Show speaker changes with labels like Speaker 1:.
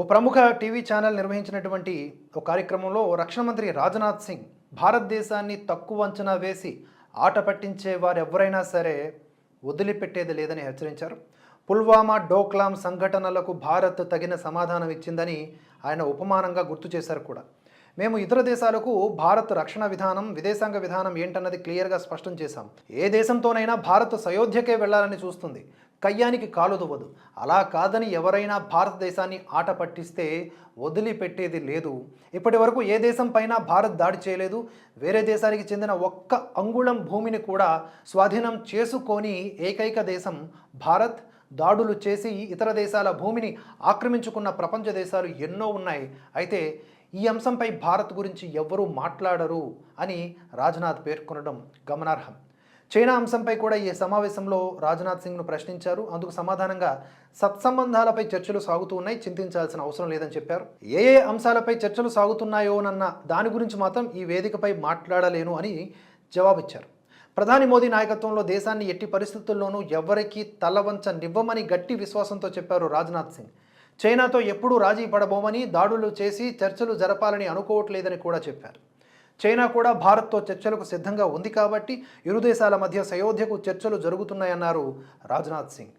Speaker 1: ఓ ప్రముఖ TV channel నిర్వహించినటువంటి ఓ కార్యక్రమంలో ఓ రక్షణ మంత్రి రాజ్నాథ్ సింగ్ భారతదేశాన్ని తక్కువ అంచనా వేసి ఆట పట్టించే వారు ఎవరైనా సరే వదిలిపెట్టేది లేదని హెచ్చరించారు. పుల్వామా డోక్లాం సంఘటనలకు భారత్ తగిన సమాధానం ఇచ్చిందని ఆయన ఉపమానంగా గుర్తు చేశారు కూడా. మేము ఇతర దేశాలకు భారత్ రక్షణ విధానం విదేశాంగ విధానం ఏంటన్నది క్లియర్గా స్పష్టం చేశాం. ఏ దేశంతోనైనా భారత్ సయోధ్యకే వెళ్ళాలని చూస్తుంది. కయ్యానికి కాలుదువ్వదు అలా కాదని ఎవరైనా భారతదేశాన్ని ఆట పట్టిస్తే వదిలిపెట్టేది లేదు. ఇప్పటి వరకు ఏ దేశం పైన భారత్ దాడి చేయలేదు. వేరే దేశానికి చెందిన ఒక్క అంగుళం భూమిని కూడా స్వాధీనం చేసుకొని ఏకైక దేశం భారత్. దాడులు చేసి ఇతర దేశాల భూమిని ఆక్రమించుకున్న ప్రపంచ దేశాలు ఎన్నో ఉన్నాయి. అయితే ఈ అంశంపై భారత్ గురించి ఎవ్వరూ మాట్లాడరు అని రాజ్నాథ్ పేర్కొనడం గమనార్హం. చైనా అంశంపై కూడా ఈ సమావేశంలో రాజ్నాథ్ సింగ్ను ప్రశ్నించారు. అందుకు సమాధానంగా సత్సంబంధాలపై చర్చలు సాగుతూ ఉన్నాయి. చింతించాల్సిన అవసరం లేదని చెప్పారు. ఏ ఏ అంశాలపై చర్చలు సాగుతున్నాయోనన్న దాని గురించి మాత్రం ఈ వేదికపై మాట్లాడలేను అని జవాబిచ్చారు. ప్రధాని మోదీ నాయకత్వంలో దేశాన్ని ఎట్టి పరిస్థితుల్లోనూ ఎవరికీ తలవంచనివ్వమని గట్టి విశ్వాసంతో చెప్పారు రాజ్నాథ్ సింగ్. చైనాతో ఎప్పుడూ రాజీ పడబోమని దాడులు చేసి చర్చలు జరపాలని అనుకోవట్లేదని కూడా చెప్పారు. చైనా కూడా భారత్తో చర్చలకు సిద్ధంగా ఉంది కాబట్టి ఇరు దేశాల మధ్య సయోధ్యకు చర్చలు జరుగుతున్నాయన్నారు రాజ్నాథ్ సింగ్.